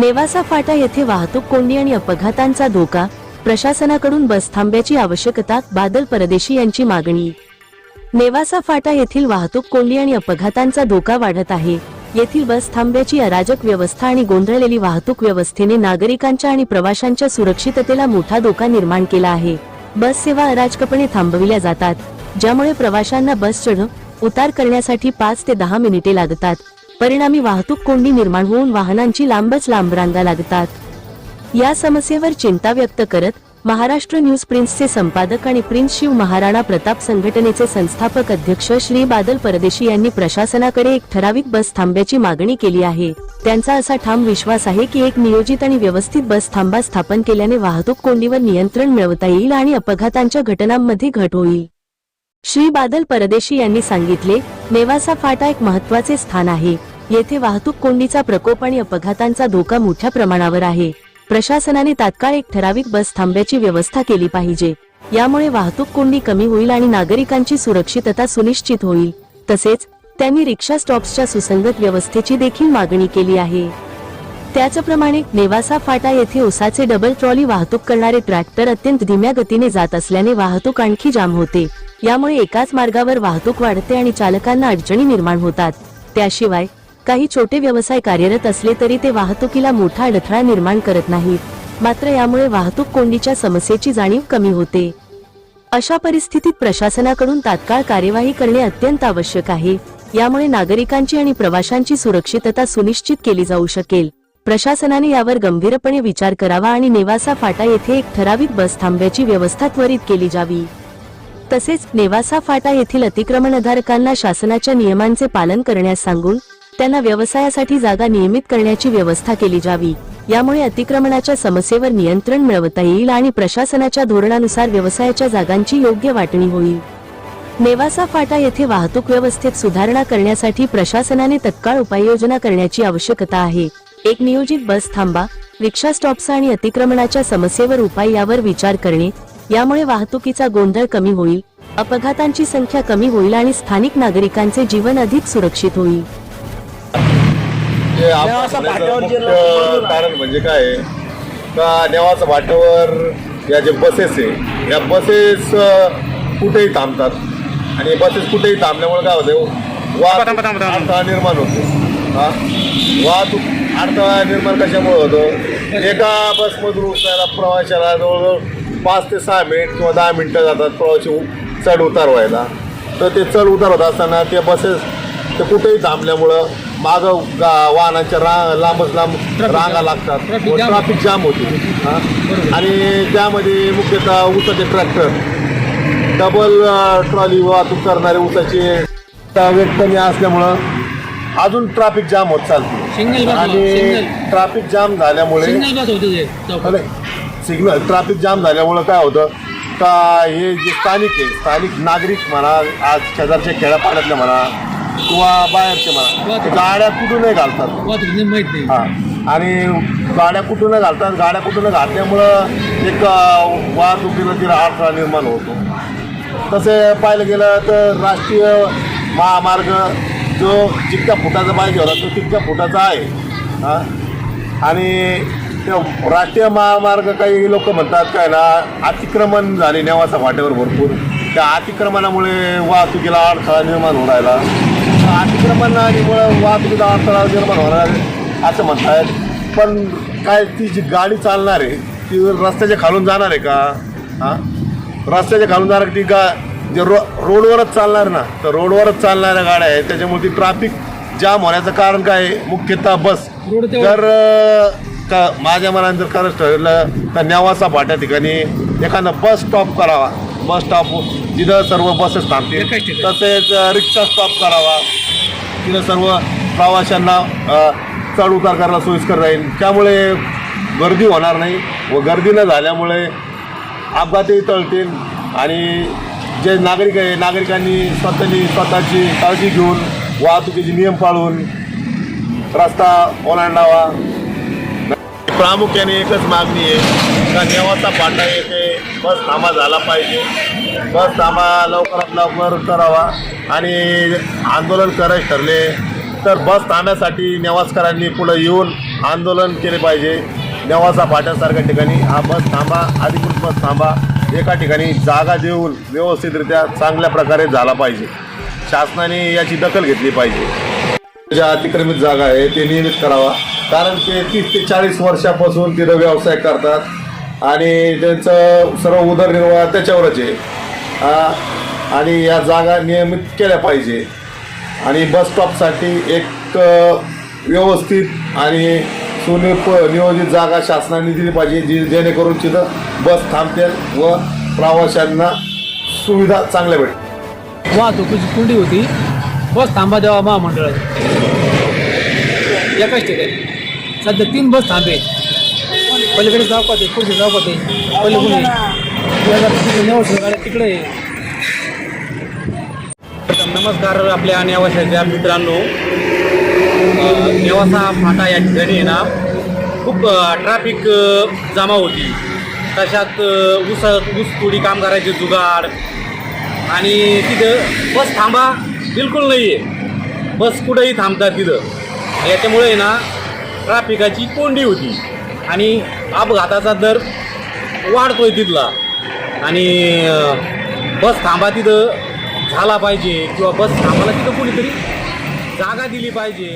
नेवासा फाटा येथे वाहतूक कोंडी आणि अपघातांचा धोका प्रशासनाकडून बस थांब्याची आवश्यकता बादल परदेशी यांची मागणी. नेवासा फाटा येथील वाहतूक कोंडी आणि अपघातांचा धोका वाढत आहे. येथील बस थांब्याची अराजक व्यवस्था आणि गोंधळलेली वाहतूक व्यवस्थेने नागरिकांच्या आणि प्रवाशांच्या सुरक्षिततेला मोठा धोका निर्माण केला आहे. बस सेवा अराजकपणे थांबविल्या जातात ज्यामुळे प्रवाशांना बस चढ उतार करण्यासाठी पाच ते दहा मिनिटे लागतात. परिणामी वाहतूक कोंडी निर्माण होऊन वाहनांची लांबच लांब रांगा लागतात. या समस्येवर चिंता व्यक्त करत महाराष्ट्र न्यूज प्रिन्सचे संपादक आणि प्रिन्स शिव महाराणा प्रताप संघटनेचे संस्थापक अध्यक्ष श्री बादल परदेशी यांनी प्रशासनाकडे एक ठराविक बस थांब्याची मागणी केली आहे. त्यांचा असा ठाम विश्वास आहे की एक नियोजित आणि व्यवस्थित बस थांबा स्थापन केल्याने वाहतूक कोंडीवर नियंत्रण मिळवता येईल आणि अपघातांच्या घटनांमध्ये घट होईल. श्री बादल परदेशी यांनी सांगितले नेवासा फाटा एक महत्त्वाचे स्थान आहे. येथे वाहतूक कोंडीचा प्रकोप आणि अपघातांचा धोका मोठ्या प्रमाणावर आहे. प्रशासनाने तात्काळ एक ठराविक बस थांब्याची व्यवस्था केली पाहिजे. यामुळे वाहतूक कोंडी कमी होईल आणि नागरिकांची सुरक्षितता सुनिश्चित होईल. तसेच त्यांनी रिक्षा स्टॉप्सच्या सुसंगत व्यवस्थेची देखील मागणी केली आहे. त्याचप्रमाणे नेवासा फाटा येथे उसाचे डबल ट्रॉली वाहतूक करणारे ट्रॅक्टर अत्यंत धीम्या गतीने जात असल्याने वाहतूक आणखी जाम होते. यामुळे एकाच मार्गावर वाहतूक वाढते आणि चालकांना अडचणी निर्माण होतात. त्याशिवाय काही छोटे व्यवसाय कार्यरत असले तरी ते वाहतुकीला मोठा अडथळा निर्माण करत नाहीत. मात्र यामुळे वाहतूक कोंडीच्या समस्येची जाणीव कमी होते. अशा परिस्थितीत प्रशासनाकडून तात्काळ कार्यवाही करणे अत्यंत आवश्यक आहे. यामुळे नागरिकांची आणि प्रवाशांची सुरक्षितता सुनिश्चित केली जाऊ शकेल. प्रशासनाने यावर गंभीरपणे विचार करावा आणि नेवासा फाटा येथे एक ठराविक बस थांब्याची व्यवस्था त्वरित केली जावी. तसेच नेवासा फाटा येथील अतिक्रमणधारकांना शासनाच्या नियमांचे पालन करण्यास सांगून त्यांना व्यवसायासाठी जागा नियमित करण्याची व्यवस्था केली जावी. यामुळे अतिक्रमणाच्या समस्येवर नियंत्रण मिळवता येईल आणि प्रशासनाच्या धोरणानुसार व्यवसायाच्या जागांची योग्य वाटणी होईल. नेवासा फाटा येथे वाहतूक व्यवस्थेत सुधारणा करण्यासाठी प्रशासनाने तत्काळ उपाययोजना करण्याची आवश्यकता आहे. एक नियोजित बस थांबा रिक्षा स्टॉप्स आणि अतिक्रमणाच्या समस्येवर उपाय यावर विचार करणे यामुळे वाहतुकीचा गोंधळ कमी होईल अपघातांची संख्या कमी होईल आणि स्थानिक नागरिकांचे जीवन अधिक सुरक्षित होईल. कारण म्हणजे काय का नेवासा फाट्यावर या जे बसेस आहे या बसेस कुठेही थांबतात. आणि बसेस कुठेही थांबल्यामुळे काय होतं वाहतूक अडथळा निर्माण होतो हा? वाहतूक अडथळा निर्माण कशामुळे होतो? एका बसमधून उतरायला प्रवाशाला जवळजवळ पाच ते सहा मिनिट किंवा दहा मिनिटं जातात प्रवासी चढ उतार व्हायला. तर ते चढ उतार होत असताना ते बसेस ते कुठेही थांबल्यामुळं मागं गा- वाहनांच्या रा लांबच लांब रांगा लागतात. व. ट्रॅफिक जाम होते. हा? आणि त्यामध्ये मुख्यतः ऊसाचे ट्रॅक्टर डबल ट्रॉली वाहतूक करणारे ऊसाचे वेट कमी असल्यामुळं अजून ट्रॅफिक जाम होत चालते. आणि. ट्रॅफिक जाम झाल्यामुळे सिग्नल ट्रॅफिक जाम झाल्यामुळं काय होतं? का हे जे स्थानिक आहे स्थानिक नागरिक म्हणा आज शेजारच्या खेड्यापाड्यातले म्हणा किंवा बाहेरचे म्हणा ते गाड्या कुठूनही घालतात. माहीत नाही. हा. आणि गाड्या कुठून घालतात गाड्या कुठून घातल्यामुळं एक अ, वाहतुकीला तिला अडथळा निर्माण होतो. तसे पाहिलं गेलं तर राष्ट्रीय महामार्ग जो जितक्या फुटाचा पाहिजे होता तो तितक्या फुटाचा आहे. हा. आणि राष्ट्रीय महामार्ग काही लोक म्हणतात काय ना अतिक्रमण झाले नेवासा फाट्यावर भरपूर. त्या अतिक्रमणामुळे वाहतुकीला अडथळा निर्माण होऊ राहिला. अतिक्रमणामुळे वाहतुकीला अडथळा निर्माण होणार असं म्हणतायत. पण काय ती जी गाडी चालणार आहे ती रस्त्याच्या खालून जाणार आहे का? हां? रस्त्याच्या खालून जाणार ती गा जे रो रोडवरच चालणार ना तर रोडवरच चालणाऱ्या गाड्या आहेत. त्याच्यामुळे ती ट्रॅफिक जाम होण्याचं कारण काय? मुख्यतः बस जर अ, का माझ्या मनाने जर खरंच ठरलं तर नेवासा फाट्या ठिकाणी एखादा बस स्टॉप करावा. बस स्टॉप जिथं सर्व बसेस थांबतील. तसेच रिक्षा स्टॉप करावा. तिथं सर्व प्रवाशांना चढ उतार करायला सोयीस्कर राहील. त्यामुळे गर्दी होणार नाही व गर्दी न झाल्यामुळे अपघातही टळतील आणि जे नागरिक आहे नागरिकांनी स्वतःनी स्वतःची काळजी घेऊन वाहतुकीचे नियम पाळून रस्ता ओलांडावा. प्रामुख्याने एकच मागणी आहे का नेवासा पाटा येथे बस थांबा झाला पाहिजे. बस थांबा लवकरात लवकर करावा आणि आंदोलन करायचे ठरले तर बस थांबण्यासाठी नेवासकरांनी पुढं येऊन आंदोलन केले पाहिजे. नेवासा फाट्यासारख्या ठिकाणी हा बस थांबा अधिकृत बस थांबा. एका ठिकाणी जागा देऊन व्यवस्थितरित्या चांगल्या प्रकारे झाला पाहिजे. शासनाने याची दखल घेतली पाहिजे. ज्या अतिक्रमित जागा आहे ते नियमित करावा. कारण ते तीस ते चाळीस वर्षापासून तिथं व्यवसाय करतात. आणि त्यांचं सर्व उदरनिर्वाह त्याच्यावरच आहे. आणि या जागा नियमित केल्या पाहिजे. आणि बस स्टॉपसाठी एक व्यवस्थित आणि सुनिप नियोजित जागा शासनाने दिली पाहिजे जी जेणेकरून तिथं बस थांबतील व प्रवाशांना सुविधा चांगल्या भेटतील. वाहतुकीची कुंडी होती. बस थांबा द्यावा महामंडळात एकाच ठिकाणी. सध्या तीन बस थांबे. पलीकडे जाऊ आहे पुढचे जाऊ आहे पलीकडे तिकडे तिकडे. नमस्कार आपल्या नेवाशाच्या मित्रांनो. नेवासा फाटा या ठिकाणी आहे ना. खूप ट्रॅफिक जमा होती. तशात ऊस ऊस तोडी जुगाड. आणि तिथं बस थांबा. बिलकुल नाही आहे बस कुठंही थांबतात तिथं. याच्यामुळे ना ट्रॅफिकाची कोंडी होती. आणि अपघाताचा दर वाढतोय तिथला. आणि बस थांबा तिथं झाला पाहिजे किंवा बस थांबाला तिथं कुणीतरी जागा दिली पाहिजे.